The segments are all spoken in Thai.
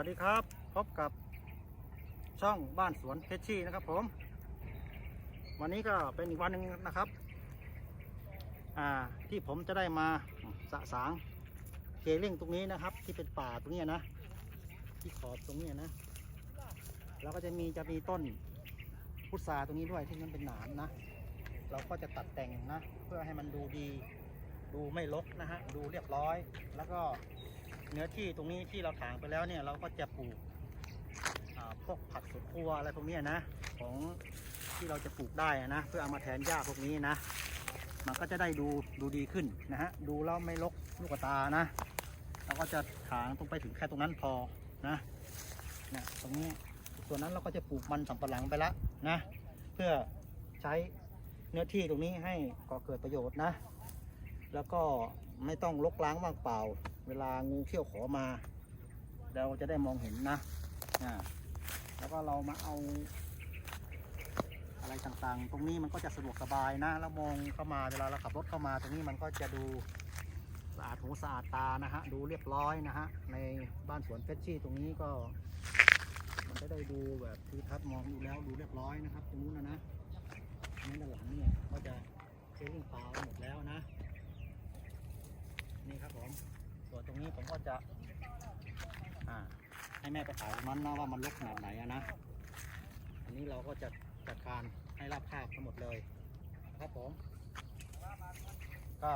วัสดีครับ พบกับช่องบ้านสวนเพชรชี่นะครับ ผม วันนี้ก็เป็นอีกวันหนึ่งนะครับ อ่าที่ผมจะได้มาสะสางเคเล่งตรงนี้นะครับ ที่เป็นป่าตรงนี้นะที่ขอบตรงนี้นะแล้วก็จะมีจะมีต้นพุทราตรงนี้ด้วยที่มันเป็นหนามนะ เราก็จะตัดแต่งนะ เพื่อให้มันดูดี ดูไม่รกนะฮะดูเรียบร้อยแล้วก็ เนื้อที่ตรงนี้ที่เราถางไปแล้วเนี่ยเราก็จะปลูกพวกผักสวนครัวอะไรพวกนี้นะ ของที่เราจะปลูกได้นะ เพื่อเอามาแทนหญ้าพวกนี้นะ มันก็จะได้ดูดูดีขึ้นนะฮะดูแล้วไม่รกลูกตานะเราก็จะถางตรงไปถึงแค่ตรงนั้นพอนะเนี่ยตรงนี้ส่วนนั้นเราก็จะปลูกมันสำปะหลังไปละนะ เพื่อใช้เนื้อที่ตรงนี้ให้ก่อเกิดประโยชน์นะ แล้วก็ไม่ต้องลกล้างว่างเปล่า เวลางูเขี้ยวขอมา เราจะได้มองเห็นนะอ่าแล้วก็เรามาเอา อะไรต่างๆ ตรงนี้มันก็จะสะดวกสบายนะ แล้วมองเข้ามาเวลาเราขับรถเข้ามา ตรงนี้มันก็จะดูสะอาดหูสะอาดตานะฮะ ดูเรียบร้อยนะฮะ ในบ้านสวนเฟชชี่ตรงนี้ก็ มันจะได้ดูแบบทิวทัศน์มองดูแล้วดูเรียบร้อยนะครับ ตรงนู้นนะนะนี่ด้านหลังเนี่ยก็จะเซลลิ่งเปล่าหมดแล้วนะ นี่ครับผม ส่ว นี้ผมก็จะ อ่า ให้แม่ไปถ่ายตรงนั้นนะว่ามันลกขนาดไหนนะ อันนี้เราก็จะจัดการให้ราบคาบทั้งหมดเลยนะครับผม ก็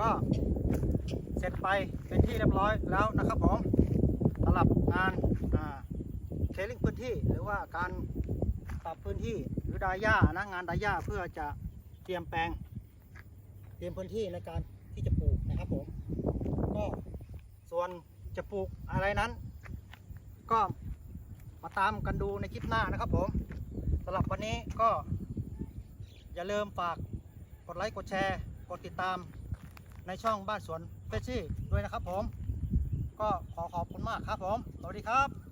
ก็เสร็จไปเป็นที่เรียบร้อยแล้วนะครับผมสำหรับงานเคลิ่งพื้นที่หรือว่าการปรับพื้นที่หรือดาย่านะงานดาย่าเพื่อจะเตรียมแปลง เตรียมพื้นที่ในการที่จะปลูกนะครับผมก็ส่วนจะปลูกอะไรนั้น ก็มาตามกันดูในคลิปหน้านะครับผมสำหรับวันนี้ก็อย่าลืมฝากกดไลค์กดแชร์ กดติดตาม ในช่องบ้านสวนเฟชชี่ด้วยนะครับผม ก็ขอขอบคุณมากครับผม สวัสดีครับ